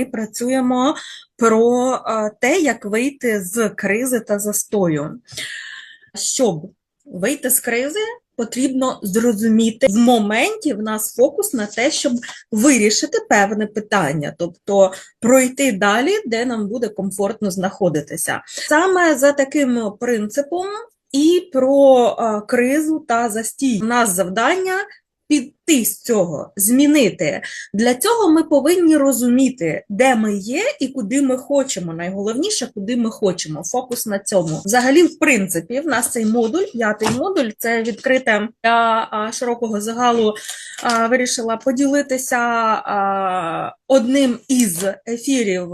Ми працюємо про е, те, як вийти з кризи та застою. Щоб вийти з кризи, потрібно зрозуміти в моменті в нас фокус на те, щоб вирішити певне питання, тобто пройти далі, де нам буде комфортно знаходитися. Саме за таким принципом і про е, кризу та застій. У нас завдання піти з цього, змінити. Для цього ми повинні розуміти, де ми є і куди ми хочемо. Найголовніше, куди ми хочемо. Фокус на цьому. Взагалі, в принципі, в нас цей модуль, п'ятий модуль, це відкрите для широкого загалу. Вирішила поділитися одним із ефірів.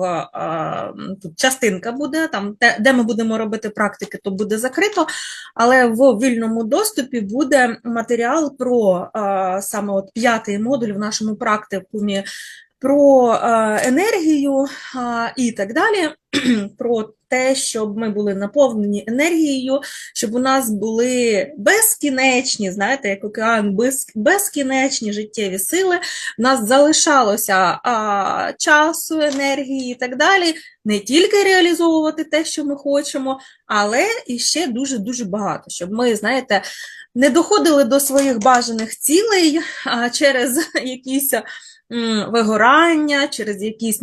Тут частинка буде там, де, ми будемо робити практики, то буде закрито. Але в вільному доступі буде матеріал про саме от п'ятий модуль в нашому практикумі про е, енергію і так далі, про те, щоб ми були наповнені енергією, щоб у нас були безкінечні, знаєте, як океан, безкінечні життєві сили, в нас залишалося а, часу, енергії і так далі, не тільки реалізовувати те, що ми хочемо, але і ще дуже-дуже багато, щоб ми, знаєте, не доходили до своїх бажаних цілей а, через якісь вигорання, через якісь